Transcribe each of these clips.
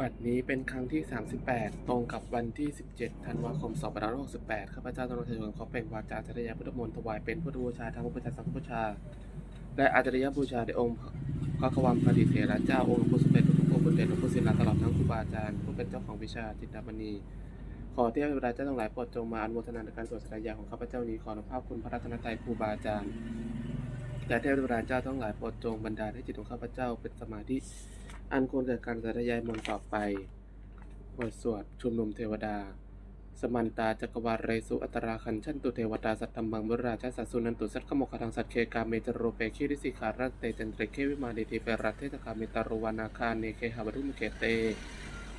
บัดนี้เป็นครั้งที่ 38 ตรงกับวันที่ 17 ธันวาคม 2568 ข้าพเจ้าต้องเทวขอเป็นวาจาจริยพุทธมนต์ถวายเป็นพุทธบูชาทั้งพระพุทธสังฆบูชา และอาจริยบูชาแด่องค์พระกวัมพระดิเถระเจ้าองค์ผู้สมเด็จพระพุทธองค์บุญเดชหลวงปู่ศิลาตลอดทั้งครูบาอาจารย์ผู้เป็นเจ้าของวิชาจิตตามณีขอเทพเจ้าเจ้าทั้งหลายโปรดจงมาอนุโมทนาในการสวดสายาของข้าพเจ้านี้ขออนุภาพคุณพระรัตนตรัยครูบาอาจารย์และเทพเจ้าทั้งหลายโปรดจงบันดาลให้จิตของข้าพเจ้าเป็นสมาธิ อันควรแก่การสาธยายมนต์ต่อไปบทสวดชุมนุมเทวดา สมันตาจักรวาลเรสุอัตราคันชันตุเทวตาสัตธรรมังบุราชาสัสสุนันตุสัตขโมคทังสัตเคกาเมจโรเปคิริสิขารัตเตจันเตรเควิมาเดติเปรัตเทตคาเมตารุวานาคาเนเคหาบรุมเกเต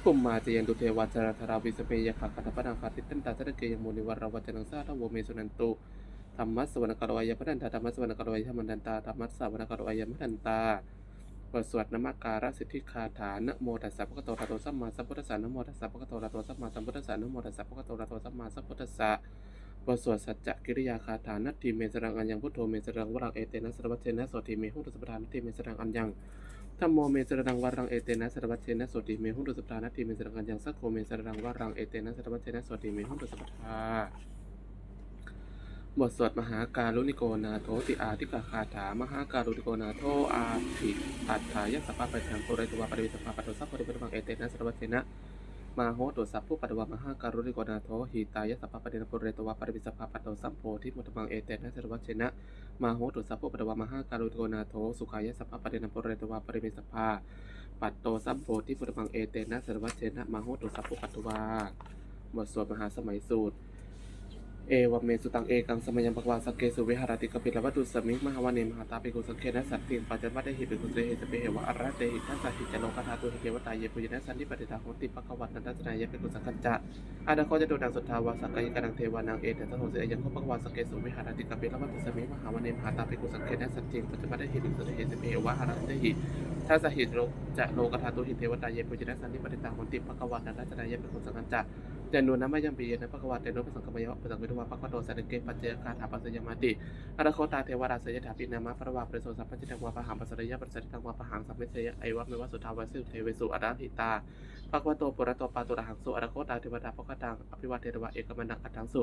ภุมมาเจยันตุเทวาจาราธราวิสเปยขะคัตปะนังคาติตันตาสัตเกยมุนิวรวัจนังสาทโวเมสุนันตุธรรมัสสวนกรวายพระดันตาธรรมัสสวนกรวายธรรมันดันตาธรรมัสสวนกรวายมะดันตา บทสวดนมัการสิทธิคาถานโมตัสสะภะคะวะโตอะระหะโตสัมมาสัมพุทธัสสะนโมตัสสะภะคะวะโตอะระหะโตสัมมาสัมพุทธัสสะนโมตัสสะภะคะวะโตอะระหะโตสัมมาสัมพุทธัสสะบทสวดสัจจะกิริยาคาถานัตถิเมสรังอัญญังพุทโธเมสรังวรังเอเตนะสรวัตเชนะโสติเมหุตุสัพพทานัตถิเมสรังอัญญังธัมโมเมสรังวรังเอเตนะสรวัตเชนะโสติเมหุตุสัพพทานัตถิเมสรังอัญญังสักโคเมสรังวรังเอเตนะสรวัตเชนะโสติเมหุตุสัพพทา บทสวดมหาการุณิโกนาโทติอาทิกาคาถามหาการุณิโกนาโทอาทิอัฏฐายสัพพะปทังโพเรตวาปริวิสภาปัตโตสัพพะริปมังเอเตนะสรวัเชนะมาโหตุสัพพุปัตวามหาการุณิโกนาโทหิตายสัพพะปะเดนโพเรตวาปริวิสภาปัตโตสัมโพธิมุตมังเอเตนะสรวัเชนะมาโหตุสัพพุปัตวามหาการุณิโกนาโทสุขายสัพพะปะเดนโพเรตวาปริวิสภาปัตโตสัมโพธิมุตมังเอเตนะสรวัเชนะมาโหตุสัพพุปัตวาบทสวดมหาสมัยสูตร เอวเมสุตังเอกังสมัยยังปะกวาสกเกสุวิหารติกปิลวัตุสมิมหาวานิมหาตาเปิกุสังเคนะสัตติปัจจันวัตเตหิปิกุเตหิสเปเหวะอรเตหิทัสสะหิจโลกธาตุหิเกวตายเยปุยนะสันติปฏิทาโหติปะกวัตนันทสนายะปิกุสังกัจจะอาดาโคจะโดดังสุทธาวาสักกายกันังเทวานังเอเตตะโหเสยังโคปะกวาสกเกสุวิหารติกปิลวัตุสมิมหาวานิมหาตาเปิกุสังเคนะสัตติปัจจันวัตเตหิปิกุเตหิสเปเหวะอรเตหิทัสสะหิโลจะโลกธาตุหิเทวตายเยปุยนะสันติปฏิทาโหติปะกวัตนันทสนายะปิกุสังกัจจะ เจนุนะมายังปีนะพระกวาเตนุปสังกมยะปสังวิทวาปะกวาโตสันเกปัจเจคาถาปัสยมาติอรโคตาเทวราสยถาปินามะพระวาปริโสสัพพจิตังวาปะหังปัสริยะปัสสริตังวาปะหังสัมเมสยะไอวะเมวะสุทาวาสิเทเวสุอรัตถิตาภควโตปุระโตปาตุระหังสุอรโคตาเทวดาปะกตังอภิวาเทวะเอกมันังอัตถังสุ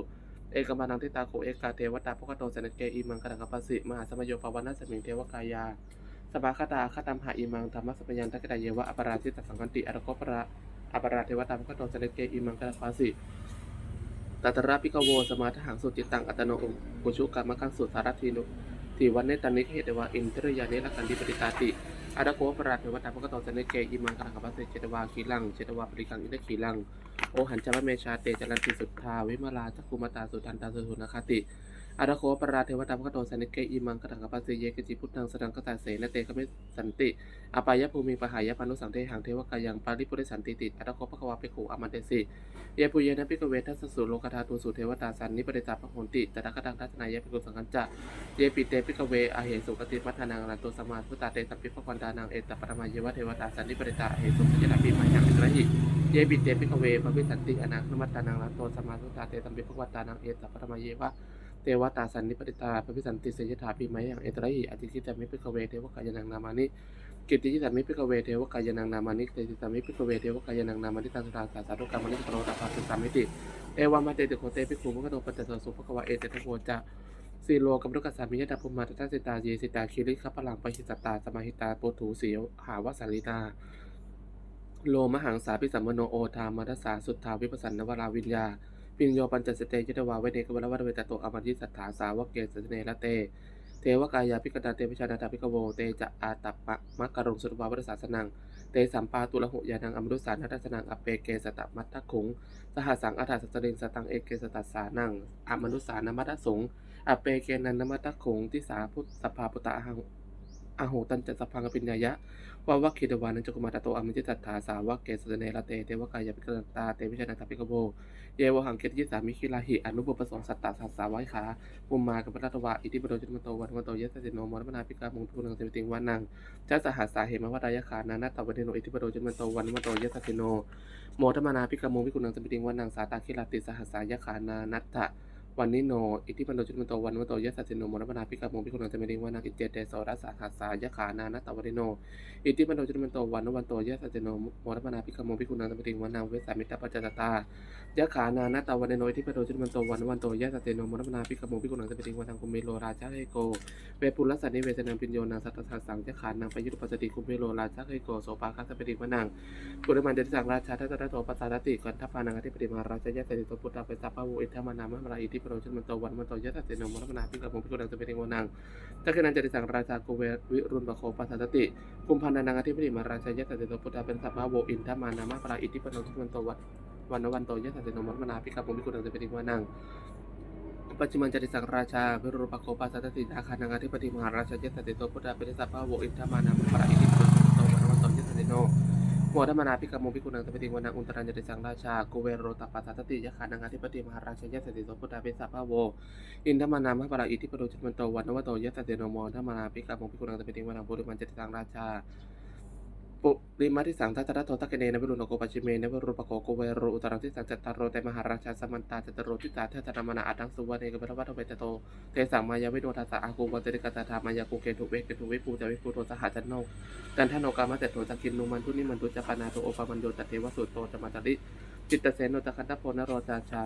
เอกมันังทิตาโคเอกาเทวตาปะกโตสันเกอิมังกระดังอปัสสิมหาสมโยปวันะสมิงเทวกายาสภาคตาคตัมหาอิมังธรรมสัพยัญทักกะเยวะอปราชิตสังกันติอรโคประ อปราเทวตาปะกโตสันเกอิมังกะดังอปัสสิตัตระปิกโวสมาทหังสุจิตังอัตโนอุปุชุกรรมกังสุสารทีนุทีวันเนตันนิเหตวาอินทรยานิรักันดิปริตาติอาดาโกปราเทวตาปกตอสเนเกอิมังกังคปัสเสเจตวาขีลังเจตวาปริกังอินทขีลังโอหันจามเมชาเตจรันติสุทธาวิมาลาจักคุมตาสุทันตาสุทุนคติ อาดาโคปราเทวตาปกตสเนเกอิมังกตังคปัสเสเยกจิพุทธังสดังกตาเสนเตกเมสันติอปายภูมิปหายปานุสังเทหังเทวกายังปาริปุริสันติติอาดาโคปะควาเปขุอมันเตสิเยปุเยนะพิกเวทัสสุโลกธาตุสุเทวตาสันนิปริตาพหนติตระกตังทัศนายะพิกุสังกัญจะเยปิเตพิกเวอาเหสุกติมัทนานันโตสมาพุตาเตสัพพิภควันดานังเอตปรมาเยวะเทวตาสันนิปริตาเหสุสัจจตปิมายังอิสระหิเยปิเตพิกเวภวิสันติอนาคมัตตานังนันโตสมาพุตตาเตสัพพิภควันดานังเอตปรมาเยวะ เทวตาสันนิปริตาภวิสันติเสยถาปิมายังเอตระหิอธิคิตามิพิกเวเทวกายนังนามานิกิตติจิตามิพิกเวเทวกายนังนามานิเตติตามิพิกเวเทวกายนังนามานิตังสตาสาสาธุกรรมนิสโรตาภาสุสามิติเอวามาเตติโคเตปิคุมุขโตปัจจสสุภควะเอเตทะโวจะสีโลกัมรุกัสสามิยตาภุมมาตตาสิตาเยสิตาคิริขัพลังปหิสตตาสมาหิตาโปถูสีหาวสาลิตาโลมหังสาพิสัมมโนโอทามัสสาสุทธาวิปัสสนนวราวิญญา ปิญโยปัญจสเตยตวาเวเนกวลวัตเวตโตอมัญญิสัทธาสาวกเกสเนละเต เทวกายาพิกตาเตพิชานาตาพิกโวเตจะอาตัปปะมะกะรุงสุตวาวัฏสาสนัง เตสัมปาตุละหุยานังอมรุสานัตสนังอเปเกสตมัตตะขุง สหสังอัฏฐสสริงสตังเอเกสตัสสานังอมนุสานมัตตสงอเปเกนันนมัตตะขุงทิสาพุทธสภาปุตตะหัง อโหตันจะสพังอภิญญายะวาวัคคิดวานันจกุมาตโตอมิจิตัตถาสาวกเกสเนละเตเทวกายาพิกตาเตพิชนาตาพิกโวเยวหังเกตยิสามิคิลาหิอนุปปสงสัตตาสัสสาไว้ขามุมมากับพระตวะอิติปโดจนมโตวันมโตยะสสิโนมรมนาพิกามงทูนังเสมิติงวานังจัสหัสสาเหมวดายขานานัตวเนโนอิติปโดจนมโตวันมโตยะสสิโนโมทมานาพิกามงวิกุณังเสมิติงวานังสาตาคิลาติสหัสสายขานานัตถะ วันนิโน อิทธิปันโนจุตมันโตวันวันโตยะสัจจิโนมรมนาภิกขโมภิกขุนังจะเมริงวานังอิเจเตโสรัสสะหัสสายะขานานัตตวริโน อิทธิปันโนจุตมันโตวันวันโตยะสัจจิโนมรมนาภิกขโมภิกขุนังจะเมริงวานังเวสามิตาปัจจตตายะขานานัตตวริโนอิทธิปันโนจุตมันโตวันวันโตยะสัจจิโนมรมนาภิกขโมภิกขุนังจะเมริงวานังกุเมโลราชาเฮโก เวปุลัสันนิเวสนังปิญโยนังสัตตสังสังจะขานนางปยุตปัสสติคุเมโลราชาเฮโกโสปาคัสสเปริวนังปุริมันเดชสังราชาทัตตะโตปัสสาติกันทัพพานังอธิปติมาราชยะเตติโตพุทธาเปสัพพะโวอิทธามานามะมราอิทธิโรชนมันโตวันมันโตยะตัสเตนมรมนาภิกขมุภิกดังสเปริวนังตักขนันจติสังราชาโกเววิรุณปะโคปัสสารติคุมพันนังอธิปติมาราชยะเตติโตพุทธาเป็นสัพพะโวอินทามานามะมราอิทิปโรชนมันโตวันวันวันโตยะตัสเตนมรมนาภิกขมุภิกดังสเปริวนังปัจจุบันจติสังราชาวิรุณปโคปัสสตติอาคานังอธิปติมหาราชยะตติโตพุทธาเป็นสัพพะโวอินทามานามะปราอิทิปุโตวันวันโตยะตติโน โมธรรมนาพิกามงพิกุนังตปฏิวันังอุตรัญจติสังราชากุเวโรตปัสสัตติยะขานังอธิปติมหาราชยะสติโสพุทธาเป็นสัพพะโว อินทมานามะปราอิทิปโรจุมันโตวันวันโตยะสติโนโมธรรมนาพิกามงพิกุนังตปฏิวันังบุริมันจติสังราชา ปุริมาที่สังทัตตะโตตะเกเนนะวิรุณโกปัจิเมนะวิรุปโกโกเวโรอุตรังที่สังจัตตารโรแต่มหาราชาสมันตาจัตตโรทิตาเทตนามนาอัตังสุวรรณเอกเบรวัตเวตโตเทสังมายาวิโนทัสสะอากูวันเตริกตาธามายากูเกตุเวกเกตุวิปูจาวิปูโตสหจันโนกันทโนกามะเตโตจักินนุมันทุนิมันตุจปนาโตโอปามันโยตเทวสุโตจมาตริจิตตเสนโนตะคันตโพนโรจาชา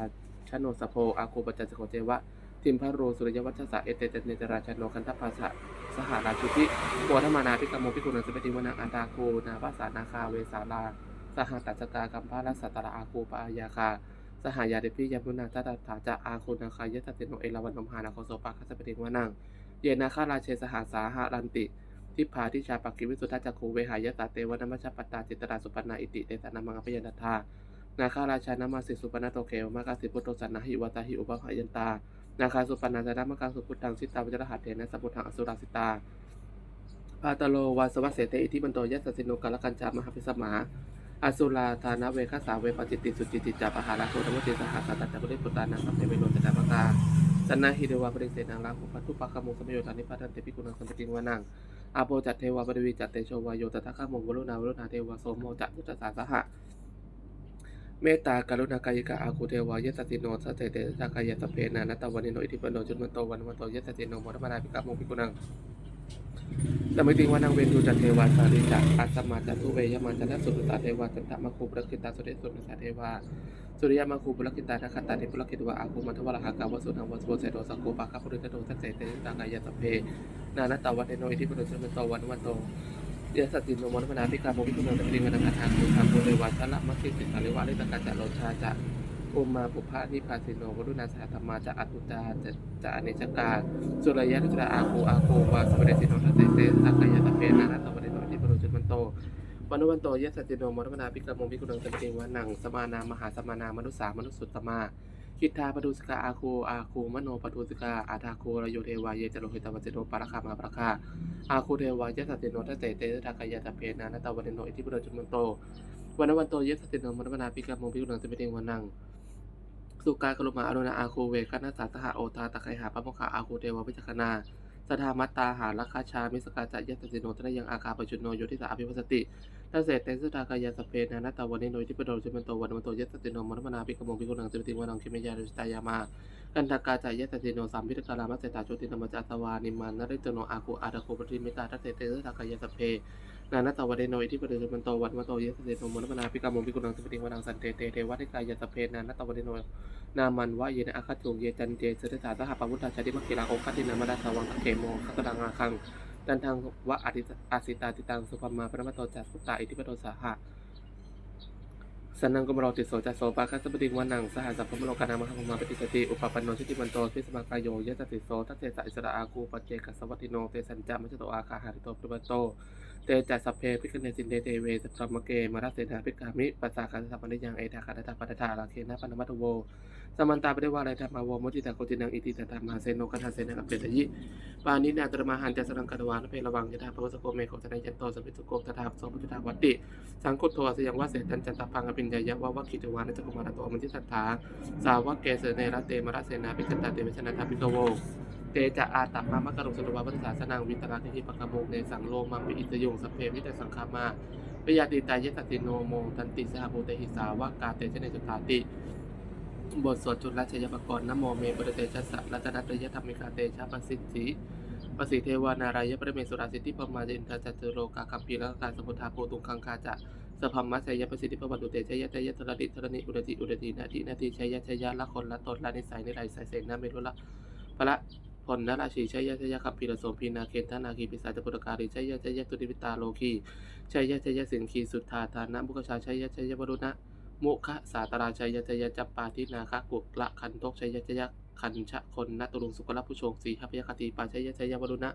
ชโนสโพอากูปัจจสโกเจวะ ทิมพะโรสุริยวัชสะเอเตเตเนจราชโนคันตภาสะสหราชุติโพธมานาพิกรรมโมพิกุณังสเปติวนังอันตาโคนาภาสานาคาเวสาลาสหตัสกากัมพาลสัตตระอาคูปายาคา สหายาเดพิยามุนาทัตถาจะอาคูนาคายะตติโนเอราวันนมหานาโคโสปาคัสเปติวนัง เยนาคาราเชสหาสาหารันติทิพาทิชาปกิวิสุทธาจักขูเวหายตาเตวนัมชปตตาจิตราสุปนาอิติเตตานามังอภิยันตานาคาราชานามาสิสุปนาโตเกวมากาสิพุทโตสันนาหิวตาหิอุปภายันตา นาคาสุปนาจารามกาสุพุทธังสิตาวิจรหัตเถนะสัพพุทธังอสุราสิตาพาตโลวาสวัสเสเตอิทิบันโตยัสสสิโนกาลกันจามหาพิสมาอสุราธานะเวคสาเวปจิตติสุจิติจาปหาราโทธรรมติสหัสสัตตะปุริปุตตานังสัพเพเวโรจตามกาสันนาหิเดวาปริเสนังลาภุปัตตุปะคโมสมโยธานิพัตันเตปิกุณังสัมปติงวานังอาโปจัตเทวาปริวิจัตเตโชวายโยตถาคาโมวรุณาวรุณาเทวาโสโมจัตยุตสาสหะ เมตตากรุณากายิกาอาคูเทวายสติโนสัตเตเตตากายสเพนานัตตวันิโนอิทิปโนจุนมันโตวันวันโตยสติโนมรมนาภิกาโมภิกุนังสมัยติงวานังเวนดูจัตเทวาสาริจักอาสมาจัตุเวยมันจันทสุตตาเทวาจันทมะคูปรกิตาสุเดสุนสาเทวาสุริยมะคูปรกิตาทัคตาเทปรกิตวะอาคูมันทวรหากาวสุนังวสุโสเสโดสักโกปะคาปุริตโดสัตเตเตตากายสเพนานัตตวันิโนอิทิปโนจุนมันโตวันวันโต เดียสติโนมรมนาภิกาโมภิกุณังตะปริงวนังอาทางคุทางโมเลวัชละมัคคิสิสาริวะลิตกาจะโลชาจะโอมมาปุพานิพาสิโนวรุณาสาธรรมาจะอัตุตาจะจะอเนจกาสุรยะนุตระอาโกอาโกวาสมเดสิโนทัตเตเตสักกายตะเพนานาตวเดโนทิปโรจุมันโตวันวันโตยะสติโนมรมนาภิกาโมภิกุณังตะปริงวนังสมานา มหาสมานา มนุสามนุสสุตตมา คิทาปทุสกาอาโคอาโคมโนปทุสกาอาทาโคระโยเทวายเยจโลหิตวัจโนปาระคามาประคาอาคูเทวายะสติโนทัสเตเตทากายาตะเพนานาตาวันโนอิทิปโรจุมันโตวันวันโตเยะสติโนมรมนาปิกามงพิกุนังสมิเตงวันนังสุกากรุมาอรุณาอาคูเวคณาสาสหโอทาตะไคหาปะโมคะอาคูเทวาวิจักนาสทามัตตาหาราคาชามิสกาจายะสติโนทนยังอาคาปจุนโนโยทิสาอภิวัสติ ทัสเตเตสุทากายาสเพนนาตาวันโนอิทิปโรจุมันโตวันวันโตยะสติโนมรมนาปิกมงพิกุนังสมิเตงวันังคิเมยารุสตายามากันตากาจายะตติโนสามพิทกาลามัสเสตาโชตินามจาสวานิมานนริจโนอาคูอาตาโคปริมิตาทัตเตเตสตากายะสเพนานาตาวเดโนอิทิปเดชมันโตวันมโตเยสเตโนมนมนาพิกมงพิกุนังสปิติวนังสันเตเตเทวัติกายะสเพนานาตาวเดโนนามันวะเยนอาคัจจงเยจันเจเสตถาสหปวุฒาชาติมักกิลาโอคัตินามาดาสวังคเกโมคัตตังอาคัง ดันทางวะอธิอาสิตาติตังสุภมาพระมโตจัสสุตตาอิทิปโตสาหะสันนังกุมารติโสจัสโสปาคัสสปติวันังสหัสสัพพมโลกานามหังมาปฏิสติอุปปันโนชิติมันโตทิสมากายโยยะตติโสทัตเตสะอิสระอากูปเจกัสวัตติโนเตสัญจามัจโตอาคาหาริโตปริบัตโต เตจัสสพเพพิกเนสินเดเตเวสัพพมเกมาราเสนาพิกามิปัสสาคัสสัพพันยังเอทาคาตาปัตตาลาเคนะปนมัตโวสมันตาปริวาไรธรรมาวมุติตาโคตินังอิติตาธรรมาเซโนกัทาเซนังอเปตยิปานินาตรมาหันจัสรังกตวานเพระวังยะธาภวสโกเมโคตนัยยันโตสมิสุโกตถาสมุตถาวัตติสังคุตโทสยังว่าเสตันจันตพังอภิญญายะวะวะคิตวานจักกุมารโตมันทิสัทธาสาวกเกเสเนระเตมระเสนาภิกขตาเตวิชนะธาปิกโว เตจะอาตมามกรุงสรุวาปัสสาสนังวิตราทิทิปะกะโมงในสังโลมังปิอิสยงสเพวิตสังคามาปยาติตายะสติโนโมตันติสหภูเตหิสาวะกาเตชะเนจุตาติบทสวดจุลชัยปกรณ์นโมเมปรเตชัสสะรัตนัตยธรรมิกาเตชะปสิทธิปสิเทวานารายปรเมสุราสิทธิปมาเจนทจัตเตโลกาคัมพีละกาสมุทาโพตุงคังคาจะสพัมมัสยประสิทธิปวัตุเตชยะชยะธรดิธรณิอุดติอุดตินาทีนาทีชยะชยะละคนละตนละนิสัยนิไรสายเสนาเมรุละพระ พลนราชีชัยยะชัยะคัมพีละโสมพีนาเคนทนาคีปิสาจปุตการิชัยยะชัยยะตุติวิตาโลคีชัยยะชัยยะสินคีสุทธาทานะบุคชาชัยยะชัยยะวรุณะมุขะสาตราชัยยะจยยะจัปปาทินาคะกุกละคันทกชัยยะจยยะคันชะคนนตุลุงสุกลผู้ชงสีหพยคติปาชัยยะชัยยะวรุณะ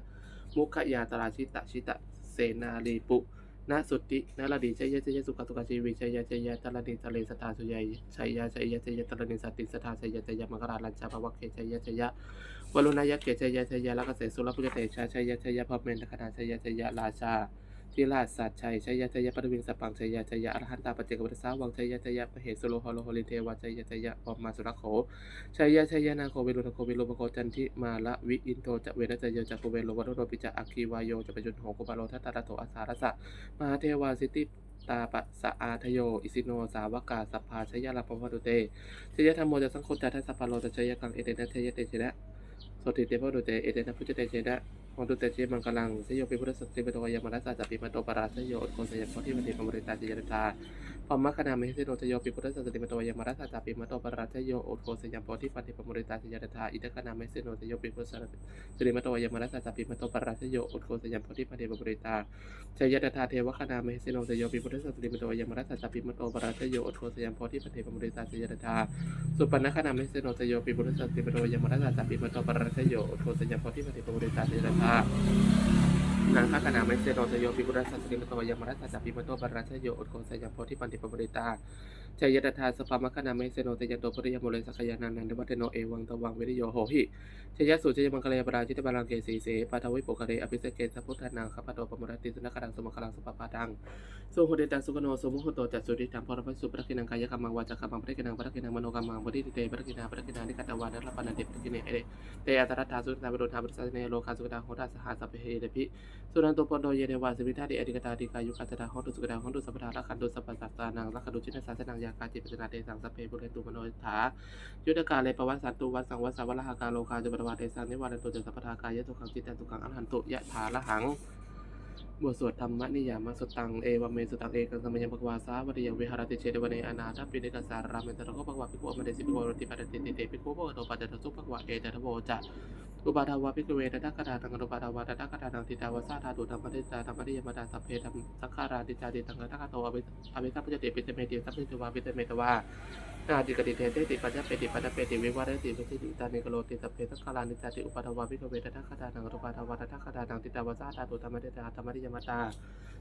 มุขยาตราชิตะชิตะเสนาลีปุนาสุตินาลดีชัยยะชัยยะสุขสุขชีวิชัยยะชัยยะตระนิทะเลสตาสุยัยชัยยะชัยยะชัยยะตระนิสติสตาชัยยะชัยยะมกราลัญจาภวะเกชัยยะชัยยะ วรุณายะเกชัยยะชัยยะลักเสสุรพุทธเตชะชัยยะชัยยะพระเมนตคณาชัยยะชัยยะราชาที่ราชสัตชัยชัยยะชัยยะปรวิงสปังชัยยะชัยยะอรหันตาปเจกวัฏสาวังชัยยะชัยยะพระเหสโลหโลโหลิเทวาชัยยะชัยยะอมมาสุรโขชัยยะชัยยะนาโคเวโรนาโคเวโรปโกจันทิมาละวิอินโทจะเวนะจะเยจักโคเวโรวัตโรปิจะอัคคีวายโยจะไปจุนโหกุบาโลทัตตาระโตอาสารสะมหาเทวาสิทธิตาปะสะอาทโย อิสิโน สาวกาสัพพาชัยยะลาปวัตุเตชัยยะธรรมโมจะสังโฆจัตถสัพพะโลจะชัยยะกังเอเดนะชัยยะเตชนะ โสติเตปะโดเตเอเตนะพุทธเตเจนะ องดูแต่เจมังกลังสยบปิพุทธสติปโตยมรัสสะจัปิมาโตปราสโยอดโกสยามโพธิปฏิปมริตาจิยรตาพมมคณามิเสโนสยบปิพุทธสติปโตยมรัสสะจัปิมาโตปราสโยอดโกสยามโพธิปฏิปมริตาจิยรตาอิทคณามิเสโนสยบปิพุทธสติปโตยมรัสสะจัปิมาโตปราสโยอดโกสยามโพธิปฏิปมริตาชยตาเทวคณามิเสโนสยบปิพุทธสติปโตยมรัสสะจัปิมาโตปราสโยอดโกสยามโพธิปฏิปมริตาจิยรตาสุปนคณามิเสโนสยบปิพุทธสติปโตยมรัสสะจัปิมาโตปราสโยอดโกสยามโพธิปฏิปมริตาจิยรตานังพระกนาเมเสโรสโยปิกุรัสสติมตวยมรัสสัจัปปิมโตบรัชโยอดโกสยามโพธิปันติปบริตา จยตถาสภามคณาเมเสโนตยโตปริยมุเลสักยานันนันเดวัตโนเอวังตวังวิริโยโหหิชยสุชยมังคลยปราจิตบาลังเกสีเสปาทวิปุกเรอภิเสเกสัพพุทธานังขปโตปมรติสนครังสมคลังสปปาดังสุโหเดตังสุกโนสมุหโตจัสุริตังพรพสุปรกินังกายกรรมังวาจากรรมังปรกินังปรกินังมโนกรรมังบริติเตปรกินาปรกินานิกัตวานัลปนันเตปรกิเนเอเดเตอัตระทาสุตตาบรุธาบริสัสเนโลคาสุกตาโหตาสหัสเปเฮเดพิสุนันโตปนโดเยเนวาสิวิธาติอดิกตาติกายุกัตตาหอนตุสุกดาหอนตุสัพพทาละขันตุสัพพะสัตตานังละขันตุจินัสาสนังยากาจิตปัจนาเตสังสเพบุเรตุมโนถายุทธกาเลปวัสสันตุวัสสังวัสสาวะหากาโลคาจุปตวาเตสังนิวานันตุจสัพพทากายะตุขังจิตตตุขังอรหันตุยะถาละหังบทสวดธรรมนิยามสตังเอวเมสตังเอกังสมัยมภควาสาวัตยังวิหารติเชเดวเนอนาถปิณิกัสสารามเมตระโกภควาภิกขุอมเดสิภิกขุรติปัตติติเตภิกขุโพโตปัจจตสุภควาเอตทะโวจะ อุปาทาวาพิกเวทัตถะคาตังอนุปาทาวาทัตถะคาตังทิตาวาสาธาตุธรรมติจาธรรมติยมตาสัพเพธรรมสังขาราติจาติตังทัตถะคาโตอภิอภิสัพพจติปิเตเมติสัพพิจวาปิเตเมตวา นาติกติเทเตติปัจจเปติปัจจเปติวิวารติวิจิติตานิกโลติสัพเพสังขารานิจาติอุปาทวาพิกเวทัตถะคาตังอนุปาทวาทัตถะคาตังทิตาวาสาธาตุธรรมติจาธรรมติยมตา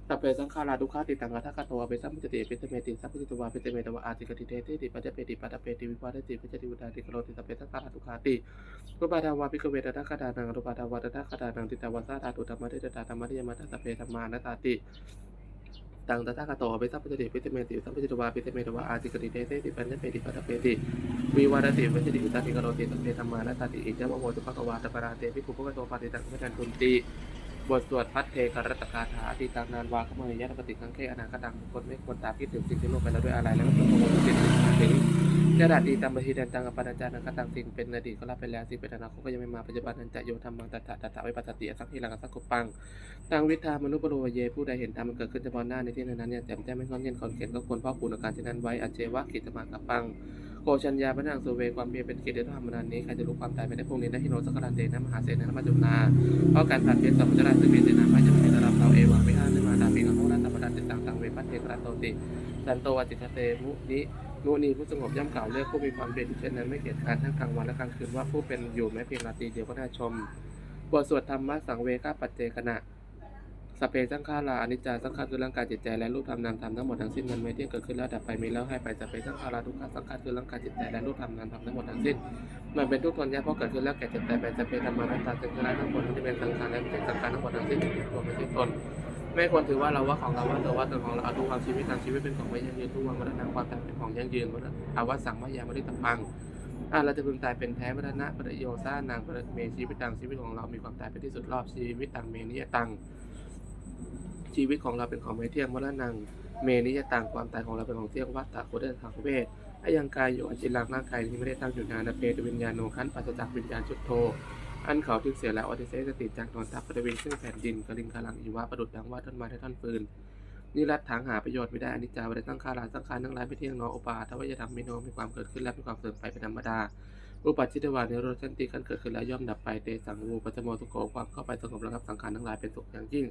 สัพเพสังขาราทุกขาติตังกัทัตถะคาโตอภิสัพพจติเปิเมติสัพพิจตวาปิเมตวาอาติกติเทเตติปัจจเปติปัจจเปติวิวารติวิจิติอุตานิกโลติสัพเพสังขาราทุกขาติรูปาทวาพิกเวทตาคาตานังรูปาทวาตตาคาตานังติตาวาสาธาตุธรรมเทตาธรรมะเทยมตาสัพเพธรรมานาตาติ ตังตถาคตโตเปสัพพจติเปิเมติสัพพจิตวาเปิเมตวาอาติกติเตเตติปัญญเปติปัตเปติวิวาระติวิจิติอุตาติกโรติสัพเพธรรมานัตติอิจามโมตุภะกวาตปราเตภิกขุภวโตปาติตังเมตันตุนติ บทสวดพัทเทกรัตคาถาที่ตังนานวาขมยยะปฏิกังเขอนาคตังบุคคลไม่ควรตามคิดถึงสิ่งที่โลกไปแล้วด้วยอะไรแล้วก็ประมวลสิ่งถึงกระดาษดีตามบหิดันตังอปานาจานังคตังสิ่งเป็นอดีตก็รับไปแล้วสิ่งเป็นอนาคตก็ยังไม่มาปัจจุบันนันจะโยธรรมังตัถะตัถะไว้ปัสสติสังหิรังสังกุปปังตังวิทามนุปโรเยผู้ใดเห็นธรรมมันเกิดขึ้นเฉพาะหน้าในที่นั้นเนี่ยแจ่มแจ้งไม่งอนเงียนขอนเขียนก็ควรพ่อคูณอาการที่นั้นไว้อเจวะกิจมากับปัง โกชัญญาพระนางสุเวความเพียรเป็นกิจเดชธรรมนานนี้ใครจะรู้ความตายไม่ได้พวกนี้นะฮิโนสกรันเตนะมหาเสนามัจจุนาเพราะการผ่านเพียรสัมปจราซึ่งมีเสนาพระจะเป็นระดับเราเอวังไม่ห้าไม่มาตาปีกังโหราสัมปดาติดตังตังเวปัตเทกรัตโตติสันโตวจิตเตมุนินุนีผู้สงบย่ำเก่าเลือกผู้มีความเป็นเช่นนั้นไม่เกียจคร้านทั้งกลางวันและกลางคืนว่าผู้เป็นอยู่แม้เพียงราตรีเดียวก็น่าชมบทสวดธรรมะสังเวกาปัจเจกนะ สพเพสังขาราอนิจจาสังขารคือร่างกายจิตใจและรูปธรรมนามธรรมทั้งหมดทั้งสิ้นมันไม่เที่ยงเกิดขึ้นแล้วดับไปมีแล้วให้ไปสพเพสังขาราทุกขสังขารคือร่างกายจิตใจและรูปธรรมนามธรรมทั้งหมดทั้งสิ้นมันเป็นทุกข์ทนยากเพราะเกิดขึ้นแล้วแก่เจ็บตายไปสพเพธรรมานัตตาจึงคือร่างทั้งหมดที่เป็นสังขารและไม่ใช่สังขารทั้งหมดทั้งสิ้นเป็นตัวไม่ใช่ตนไม่ควรถือว่าเราว่าของเราว่าตัวว่าตัวของเราเอาทุกความชีวิตทางชีวิตเป็นของไม่ยั่งยืนทุกวันวัฒนความตายเป็นของยั่งยืนวัฒนอาวัสังมายามริตพังอ่าเราจะพึงตายเป็นแท้วัฒนะประโยชน์สร้างนางประเมชีวิตตังชีวิตของเรามีความตายเป็นที่สุดรอบชีวิตตังเมนิยตัง ชีวิตของเราเป็นของไม่เที่ยงวัฒนังเมนิยตังความตายของเราเป็นของเที่ยงวัฏฏะโคเดนทางเวทอายังกายอยู่อจิลังร่างกายนี้ไม่ได้ตั้งอยู่นานเพตวิญญาณโนขันปัสจากวิญญาณจุดโท อันเขาทึกเสียแล้วอติเสสติจากนอนทับบริเวณซึ่งแผ่นดินกลิงกาลังอีวะประดุดดังว่าต้นไม้ได้ท่อนฟืนนี่รัดทางหาประโยชน์ไม่ได้อนิจจาไม่ได้ตั้งคาราสังขารทั้งหลายไม่เที่ยงนออุปาทวยธรรมไม่โนมีความเกิดขึ้นและมีความเสื่อมไปเป็นธรรมดา อุปัชิตวานิโรธชันติกันเกิดขึ้นแล้วย่อมดับไปเตสังวูปัจโมทุโกความเข้าไปสงบระงับสังขารทั้งหลายเป็นสุขอย่างยิ่ง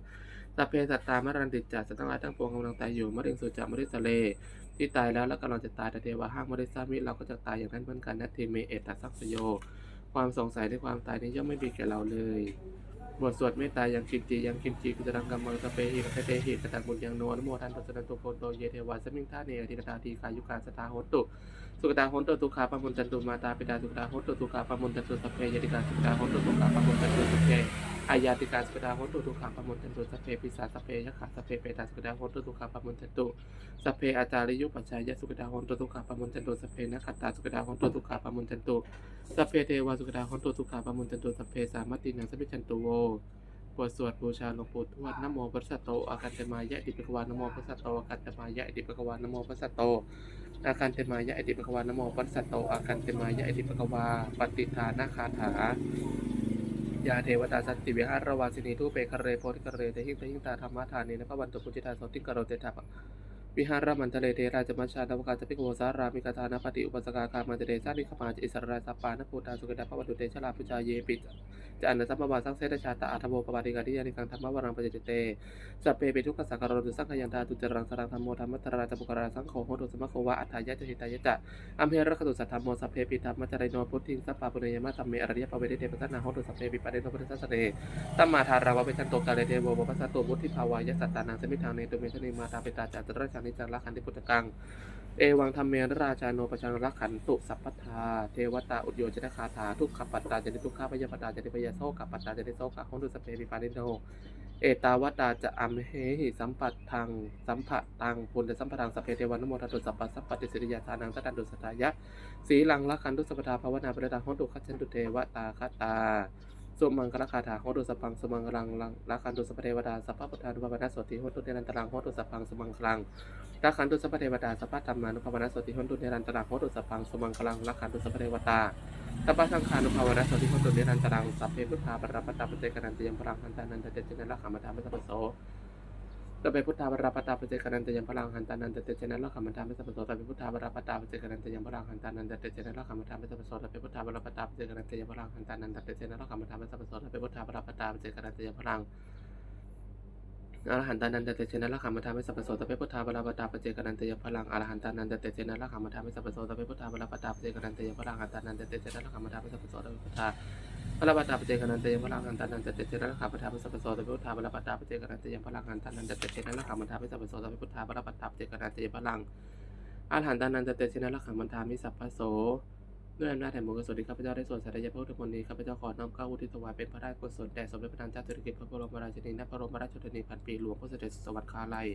สัพเพสัตตามรันติจจาสัตว์ทั้งหลายทั้งปวงกำลังตายอยู่มะเร็งสุจามะเร็งสเล ที่ตายแล้วและกำลังจะตายแต่เทวะห้างมร็งสามิเราก็จะตายอย่างนั้นเหมือนกันนัตถิเมเอตัสสักสโย ความสงสัยในความตายนี้ย่อมไม่มีแก่เราเลยบทสวดเมตตายังกินจียังกินจีกุจรังกัมมังสเปหิกเตหิกตังบุญยังโนนโมทันตสนันตุโพโตเยเทวาสมิงท่าเนอธิตาทีกายุการสตาโหตุ สุขตาโหนตุทุขาปมุนจันตุมาตาปิดาสุขตาโหนตุทุขาปมุนจันตุสัพเพยติกาสุขตาโหนตุทุขาปมุนจันตุสัพเพอายาติกาสุขตาโหนตุทุขาปมุนจันตุสัพเพปิสาสัพเพยขะสัพเพเปตาสุขตาโหนตุทุขาปมุนจันตุสัพเพอาจาริยุปัจจายสุขตาโหนตุทุขาปมุนจันตุสัพเพนักขตาสุขตาโหนตุทุขาปมุนจันตุสัพเพเทวาสุขตาโหนตุทุขาปมุนจันตุสัพเพสามัตตินังสัพพิจันตุโวบทสวดบูชาหลวงปู่ทวดนโมพระสัตโตอาคันเตมายะดิปกวานนโมพระสัตโตอาคันเตมายะดิปกวานนโมพระสัตโต อาคันเตมายะอติปะกวานโมปัสสตโตอาคันเตมายะอติปะกวาปฏิทานาคาถายาเทวตาสันติวิหารวาสินีทุเปคะเรโพธิคะเรเตหิงเตหิงตาธรรมทานีนพระวันตุปุจิตาสติกโรเตถะวิหารมันทะเลเทราจมัชชานวกาจพิกโวสารามิกาธานปฏิอุปสกาคามันเตเดสานิขมาจอิสราสัปปานภูตาสุกดาพระวันตุเตชลาพุจาเยปิ จะอันสัมปบาสังเสตชาตาอัตโมปปาติกาทิยานิคังธรรมวรังปเจติเตสัพเพเปทุกขสังการตุสังขยันตาตุจรังสรังธรรมโมธรรมัตราจะปุกราสังโฆโหตุสมะโควะอัฏฐายะจหิตายะจะอัมเพรคตุสัทธรรมโมสัพเพปิธรรมจารโนพุทธิงสัพปะปุเนยมะธรรมเมอริยปเวเดเตปะสันาโหตุสัพเพปิปะเดโนพุทธสัสเรตัมมาทาราวะเปชันโตกาเลเทโวปัสสะโตมุทิภาวายะสัตตานังสมิทางเนตุเมชนิมาตาเปตาจัตตระจังนิจังละขันติพุทธกัง เอวังธรรมเมรราชาโนประชังรักขันตุสัพพทา เทวตาอุดโยจนะคาถาทุกขปัตตาจนิทุกขาพยาปตตาจนิพยาโซกัปปัตตาจนิโซกะของดุสเพปิปานิโนเอตาวตาจะอัมเหหิสัมปัตทังสัมผัสตังปุณสัมปทังสัพเพเทวันโมทัตุสัพพะสัพปติสิริยาทานังสัตันดุสตายะสีลังละคันตุสัพพทาภาวนาปรตังของตุขัจฉันตุเทวตาคตา สมังคลคาถาโหตุสัพพังสมังคลังรังละคันตุสัพเทวดาสัพพะพุทธานุภาวนโสติโหตุเนรันตรังโหตุสัพพังสมังคลังรักขันตุสัพเทวดาสัพพะธรรมานุภาวนโสติหตุเนรันตรังโหตุสัพพังสมังคลังรักขันตุสัพเทวตาสัพพะสังขานุภาวนโสติหตุเนรันตรังสัพเพพุทธาปรปตาปเจกนันติยมพลังหันตานันตเจเจนรักขามาตามิสัพโส สัพเพพุทธาปรปตาปเจกนันติยมพลังหันตานันตเตเจนะละขัมมทามิสัพพโสสัพเพพุทธาปรปตาปเจกนันติยมพลังหันตานันตเตเจนะละขัมมทามิสัพพโสสัพเพพุทธาปรปตาปเจกนันติยมพลังหันตานันตเตเจนะละขัมมทามิสัพพโสสัพเพพุทธาปรปตาปเจกนันติยมพลังอรหันตานันตเตเจนะละขัมมทามิสัพพโสสัพเพพุทธาบาปตาปเจกนันตยังพลังอรหันตานันตเตเจนะละขัมมทามิสัพพโสสัพเพพุทธาบาปตาปเจกนันตยังพลังหันตานันตเตเจนะละขัมมทามิสัพพโสสัพเพพุทธา บาลปตาปเจกนันตยพลังอรหันตานันตเตเจนะละขัมมทามิสัพพโสสัพเพพุทธาบาลปตาปเจกนันตยพลังอรหันตานันตเตเจนะละขัมมทามิสัพพโสสัพเพพุทธาบาลปตาปเจกนันตยพลังอรหันตานันตเตเจนะละขัมมทามิสัพพโสด้วยอำนาจแห่งบุญกุศลที่ข้าพเจ้าได้ส่วนสาธยายพระพุทธมนต์นี้ข้าพเจ้าขอน้อมเก้าอุทิศถวายเป็นพระราชกุศลแด่สมเด็จพระนางเจ้าสิริกิติ์พระบรมราชินีณพระบรมราชชนนีพันปีหลวงพระเสด็จสวรรคาลัย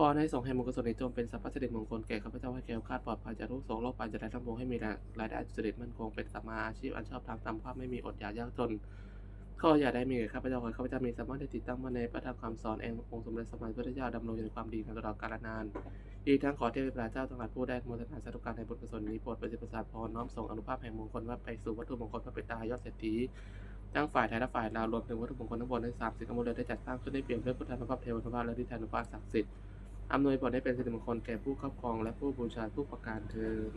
ขอให้ส่งบุญกุศลนี้จงเป็นสัพพะสิริมงคลแก่ข้าพเจ้าให้แคล้วคาดปลอดภัยจากทุกโศกโรคภัยจะได้ทั้งปวงให้มีรายได้สุจริตมั่นคงเป็นสัมมาอาชีพอันชอบธรรมตามความไม่มีอดอยากยากจนขออย่าได้มีแก่ข้าพเจ้าขอข้าพเจ้ามีสามารถได้ติดตั้งมาในพระธรรมคำสอนแห่งองค์สมเด็จสมมาพุทธเจ้าดำรงอยู่ในความดีตลอดกาลนานอีกทั้งขอเทพเจ้าเจ้าทั้งหลายผู้ได้มทนาสาธุการในบุญกุศลนี้โปรดประสิทธิประสาทพรน้อมส่งอนุภาพแห่งมงคลว่าไปสู่วัตถุมงคลพระปิตายอดเศรษฐีทั้งฝ่ายไทยและฝ่ายลาวรวมถึงวัตถุมงคลทั้งบนทั้งสามสิ่งทั้งหมดเลยได้จัดสร้างขึ้นได้เปรียบด้วยพุทธานุภาพเทวานุภาพและทิฐานุภาพศักดิ์สิทธิ์ อำนวยผลให้เป็นสิริมงคลแก่ผู้ครอบครองและผู้บูชาทุกประการเทอญ